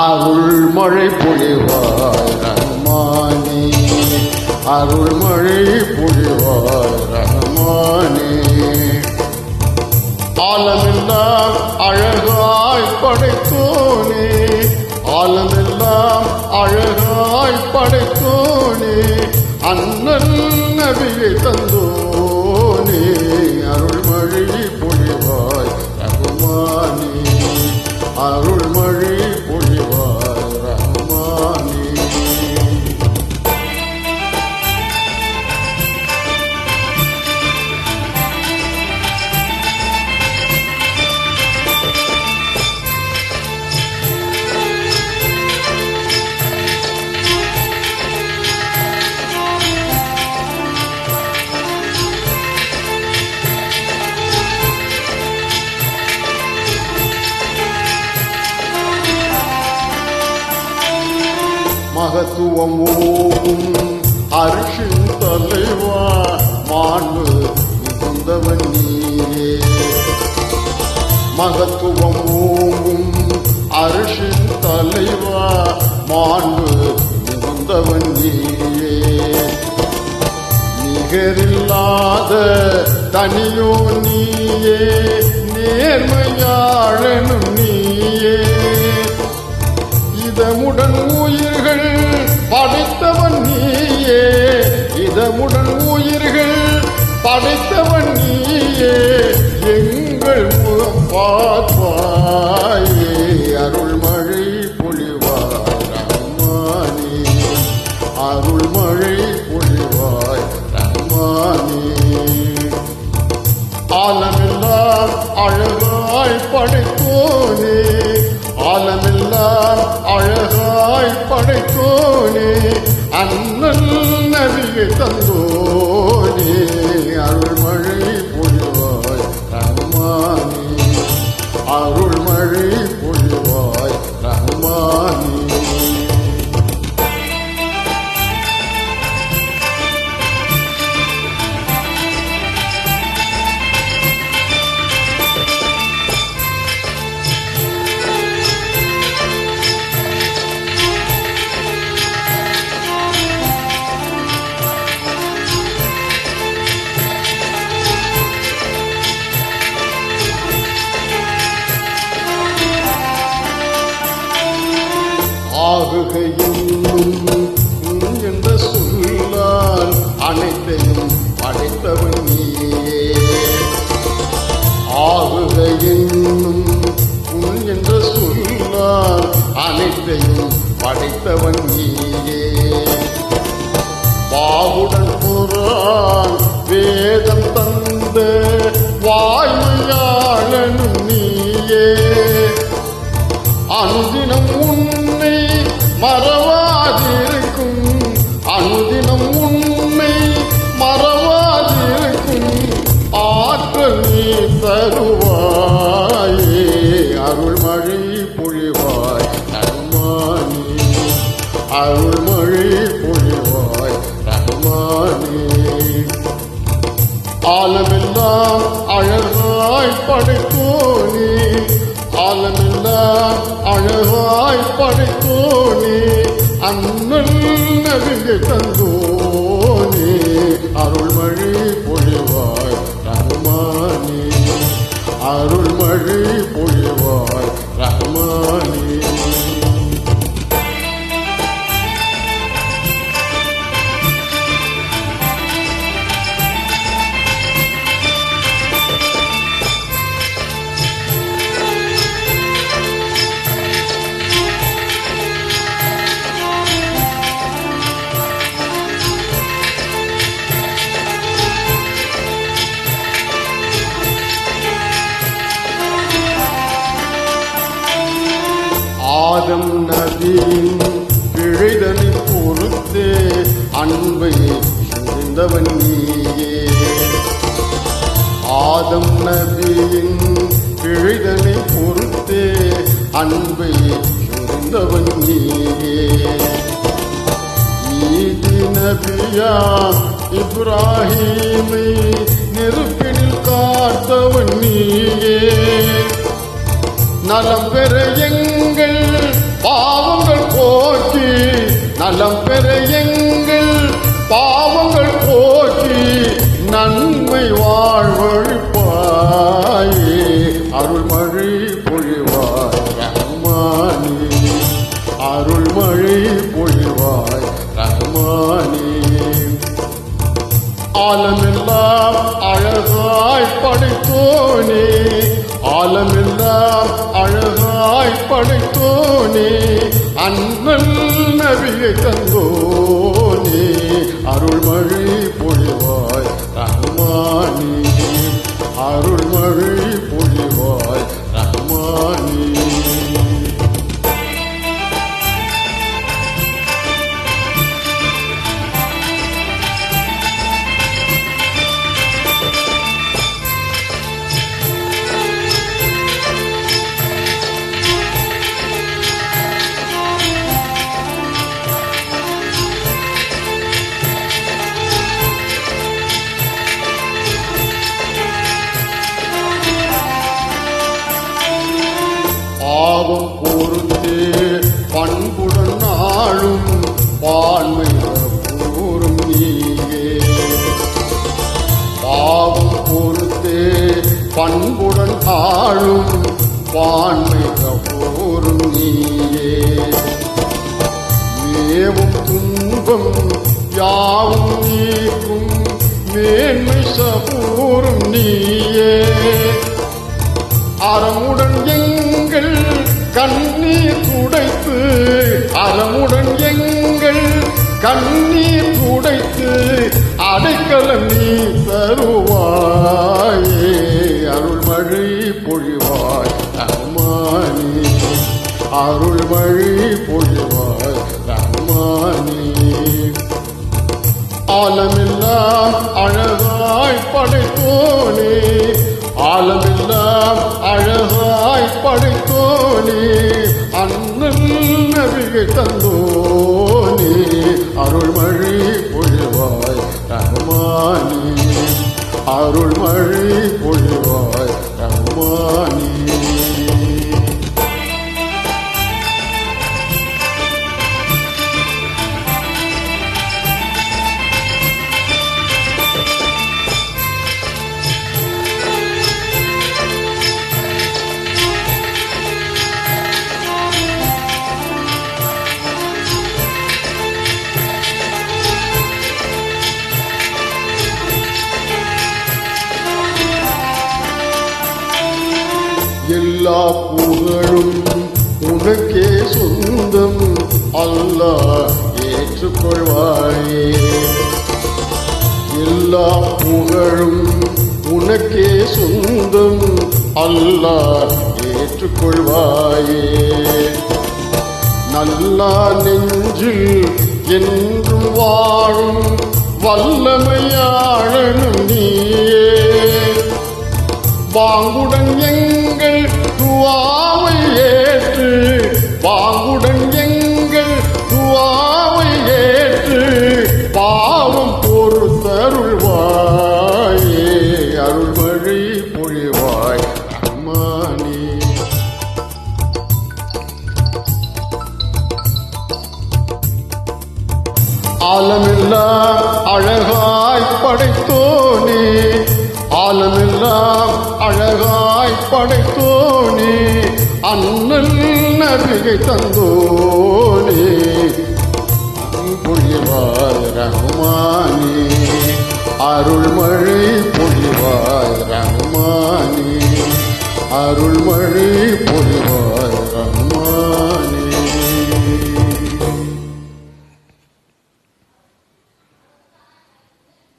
மழை பொழிவாய் ரஹ்மானே அருள் மழை பொழிவாய் ரஹ்மானே ஆலமெல்லாம் அழகாய் படைத்தோனே. ஆலமெல்லாம் அழகாய் படைத்தோனே. அண்ணன் நபியை தந்தோனே. அருள்மழை பொழிவாய் ரகுமானே. அருள்மொழி மகத்துவம் ஓகும். அரிசின் தலைவா மாண்பு மிகுந்தவன் நீரே. மகத்துவம் ஓகும். அரிசின் தலைவா மாண்பு மிகுந்தவன் நீரே. நிகரில்லாத தனியோ நீயே நேர்மையாளனும் நீயே. இதமுடன் உயிர்கள் ஆலமெல்லாம் நீ அருள்மழை பொழிவாய் ரஹ்மானே அருள்மழை பொழிவாய் ரஹ்மானே ஆலமெல்லாம் அழகாய் படைத்தோனே. ஆலமெல்லாம் அழகாய் படைத்தோனே. அண்ணல் அன்பை சுழிந்தவன் நீயே ஈதி நபியாம் இப்ராஹீமை நெருப்பினில் காத்தவன் நீயே நலம் பெற எங்க ரஹ்மானே. ஆலமெல்லாம் அழகாய் படைத்தோனே. ஆலமெல்லாம் அழகாய் படைத்தோனே. அண்ணன் நபியை தந்தோனே. அருள்மொழி பொழில் பொறுத்தே பண்புடன் நாளும் பான்மை கூறும் நீயே. பாவம் பொறுத்தே பண்புடன் ஆளும் பான்மை கூறும் நீயே. மேவும் துன்பம் யாவும் நீக்கும் மேன்மை சபூரும் நீயே. அறமுடன் எங்கள் கண்ணீர் துடைத்து அறமுடன் எங்கள் கண்ணீர் துடைத்து அடைக்கலம் நீ தருவாயே. அருள்மழை பொழிவாய் ரஹ்மானே அருள்மழை பொழிவாய் ரஹ்மானே ஆலமில்லா அழகாய் படைத்தோனே. ஆலமெல்லாம் தந்தோனே அருள்மழி பொழிவாய் ரஹ்மானே அருள்மழி பொழிவாய் புகழும் உனக்கே சொந்தம் அல்லாஹ் ஏற்றுக்கொள்வாயே. எல்லா புகழும் உனக்கே சொந்தம் அல்லாஹ் ஏற்றுக்கொள்வாயே. நல்லா நெஞ்சில் என்றும் வாழும் வல்லமையாளனும் நீயே. வாங்குடன் எங்கள் துவாவை ஏற்று பாங்குடன் எங்கள் துவாவை ஏற்று பாவம் பொறுத்தருள்வாயே அருள்மொழி பொழிவாய் அம்மானி. ஆலமெல்லாம் அழகாய் படைத்தோனே அழகாய் படைத்தோனே அண்ணல் நபிகை தந்தோனே பொழிவாய் ரஹ்மானே அருள்மொழி பொழிவாய் ரஹ்மானே அருள்மொழி பொழிவாய்